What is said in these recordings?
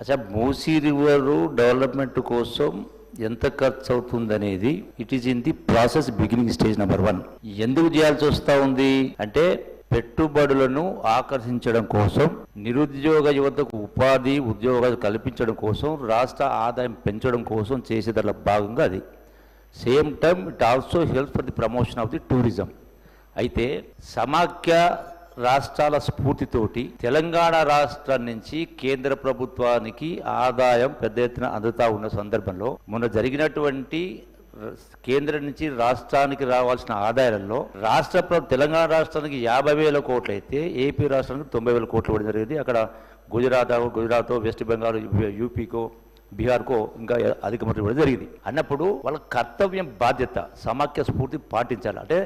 అసలు Musi river development కోసం ఎంత ఖర్చు అవుతుందనేది it is in the process beginning stage number one ఎందుకు చేయాల్సి వస్తూ ఉంది? అంటే పెట్టుబడులను ఆకర్షించడం కోసం నిరుద్యోగ యువతకు ఉపాధి ఉద్యోగాలు కల్పించడం కోసం రాష్ట్ర ఆదాయం పెంచడం కోసం చేసేదల భాగంగా అది. Same time it also help for the promotion of the tourism అయితే సమాఖ్య రాష్ట్రాల స్ఫూర్తితోటి తెలంగాణ రాష్ట్రం నుంచి కేంద్ర ప్రభుత్వానికి ఆదాయం పెద్ద ఎత్తున అందుతా ఉన్న సందర్భంలో మొన్న జరిగినటువంటి కేంద్రం నుంచి రాష్ట్రానికి రావాల్సిన ఆదాయాలలో రాష్ట్ర తెలంగాణ రాష్ట్రానికి యాభై వేల కోట్లు అయితే ఏపీ రాష్ట్రానికి తొంభై వేల కోట్లు ఇవ్వడం జరిగింది. అక్కడ గుజరాత్ గుజరాత్ వెస్ట్ బెంగాల్ యూపీకో బీహార్కో ఇంకా అధిక మొత్తం ఇవ్వడం జరిగింది. అన్నప్పుడు వాళ్ళ కర్తవ్యం బాధ్యత సమాఖ్య స్ఫూర్తి పాటించాలి. అంటే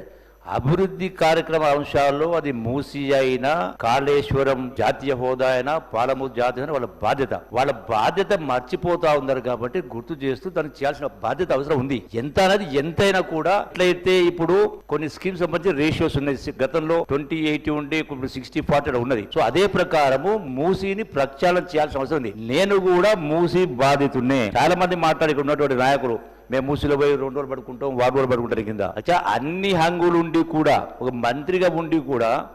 అభివృద్ధి కార్యక్రమ అంశాల్లో అది మూసి అయినా కాళేశ్వరం జాతీయ హోదా అయినా పాలమూరు జాతీయ వాళ్ళ బాధ్యత. వాళ్ళ బాధ్యత మర్చిపోతా ఉన్నారు కాబట్టి గుర్తు చేస్తూ దానికి చేయాల్సిన బాధ్యత అవసరం ఉంది. ఎంత అనేది ఎంతైనా కూడా ఎట్లయితే ఇప్పుడు కొన్ని స్కీమ్స్ సంబంధించి రేషియోస్ ఉన్నాయి. గతంలో ట్వంటీ ఎయిటీ ఉండి ఇప్పుడు సిక్స్టీ ఫార్టీ ఉన్నది. సో అదే ప్రకారము మూసీని ప్రక్షాళన చేయాల్సిన అవసరం ఉంది. నేను కూడా మూసి బాధితున్నే చాలా మంది మాట్లాడి ఉన్నటువంటి నాయకులు మేము మూసిలో పోయి రెండు రోజులు పడుకుంటాం వారం రోజులు పడుకుంటారు కింద. అచ్చా అన్ని హంగులు ఉండి కూడా ఒక మంత్రిగా ఉండి కూడా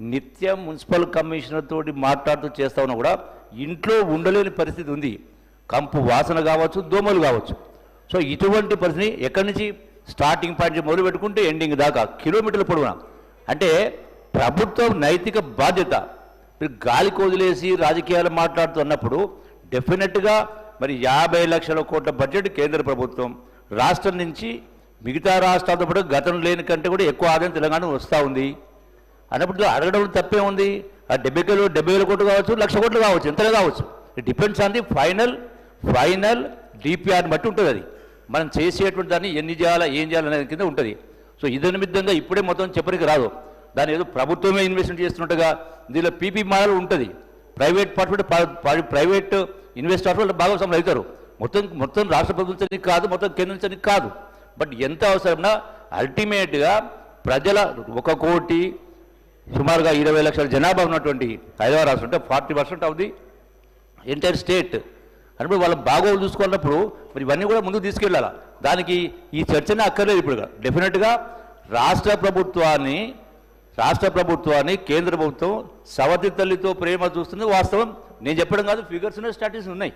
నిత్యం మున్సిపల్ కమిషనర్ తోటి మాట్లాడుతూ చేస్తా ఉన్నా కూడా ఇంట్లో ఉండలేని పరిస్థితి ఉంది. కంపు వాసన కావచ్చు దోమలు కావచ్చు. సో ఇటువంటి పరిస్థితి ఎక్కడి నుంచి? స్టార్టింగ్ పాయింట్ మొదలు పెట్టుకుంటే ఎండింగ్ దాకా కిలోమీటర్ల పొడవున? అంటే ప్రభుత్వం నైతిక బాధ్యత. మీరు గాలికి వదిలేసి రాజకీయాలు మాట్లాడుతున్నప్పుడు డెఫినెట్గా మరి యాభై లక్షల కోట్ల బడ్జెట్ కేంద్ర ప్రభుత్వం రాష్ట్రం నుంచి మిగతా రాష్ట్రాలతో పాటు గతం లేని కంటే కూడా ఎక్కువ ఆదాయం తెలంగాణ వస్తూ ఉంది. అన్నప్పుడు అడగడం తప్పే ఉంది. ఆ డెబ్బై కిలో డెబ్బై వేల కోట్లు కావచ్చు లక్ష కోట్లు కావచ్చు ఎంతలో కావచ్చు. Depends on the final final డిపిఆర్ని బట్టి ఉంటుంది అది. మనం చేసేటువంటి దాన్ని ఎన్ని చేయాలా ఏం చేయాలనేది కింద ఉంటుంది. సో ఇది నిమిత్తంగా ఇప్పుడే మొత్తం చెప్పడానికి రాదు. దాని ఏదో ప్రభుత్వమే ఇన్వెస్ట్మెంట్ చేస్తున్నట్టుగా దీనిలో పీపీ మోడల్ ఉంటుంది. ప్రైవేట్ పార్టీ ప్రైవేట్ ఇన్వెస్టర్స్ వాళ్ళు భాగస్వాములు అవుతారు. మొత్తం మొత్తం రాష్ట్ర ప్రభుత్వం కాదు మొత్తం కేంద్రం నుంచి కాదు. బట్ ఎంత అవసరమన్నా అల్టిమేట్గా ప్రజల ఒక కోటి సుమారుగా ఇరవై లక్షల జనాభా ఉన్నటువంటి హైదరాబాద్ రాష్ట్రం అంటే forty percent of the entire state అన్నప్పుడు వాళ్ళ బాగోగులు చూసుకున్నప్పుడు మరి ఇవన్నీ కూడా ముందుకు తీసుకెళ్ళాలి? దానికి ఈ చర్చనే అక్కర్లేదు ఇప్పుడు డెఫినెట్గా రాష్ట్ర ప్రభుత్వాన్ని రాష్ట్ర ప్రభుత్వాన్ని కేంద్ర ప్రభుత్వం సవతి తల్లితో ప్రేమ చూస్తుంది వాస్తవం. నేను చెప్పడం కాదు ఫిగర్స్ ఉన్నాయి స్టాటిస్ ఉన్నాయి.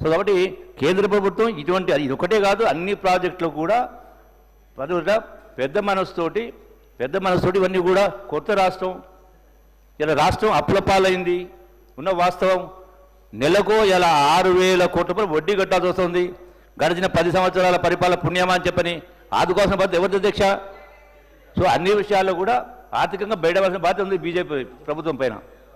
సో కాబట్టి కేంద్ర ప్రభుత్వం ఇటువంటి ఇది ఒకటే కాదు అన్ని ప్రాజెక్టులు కూడా ప్రజల పెద్ద మనసుతోటి పెద్ద మనసుతోటి ఇవన్నీ కూడా కొత్త రాష్ట్రం ఇలా రాష్ట్రం అప్పులపాలైంది ఉన్న వాస్తవం. నెలకు ఇలా ఆరు వేల కోట్ల రూపాయలు వడ్డీ కట్టాల్సి వస్తుంది. గడిచిన పది సంవత్సరాల పరిపాలన పుణ్యమా అని చెప్పని ఆదుకోసం బాధ్యత ఎవరి అధ్యక్ష? సో అన్ని విషయాల్లో కూడా ఆర్థికంగా బయటవలసిన బాధ్యత ఉంది బీజేపీ ప్రభుత్వం పైన.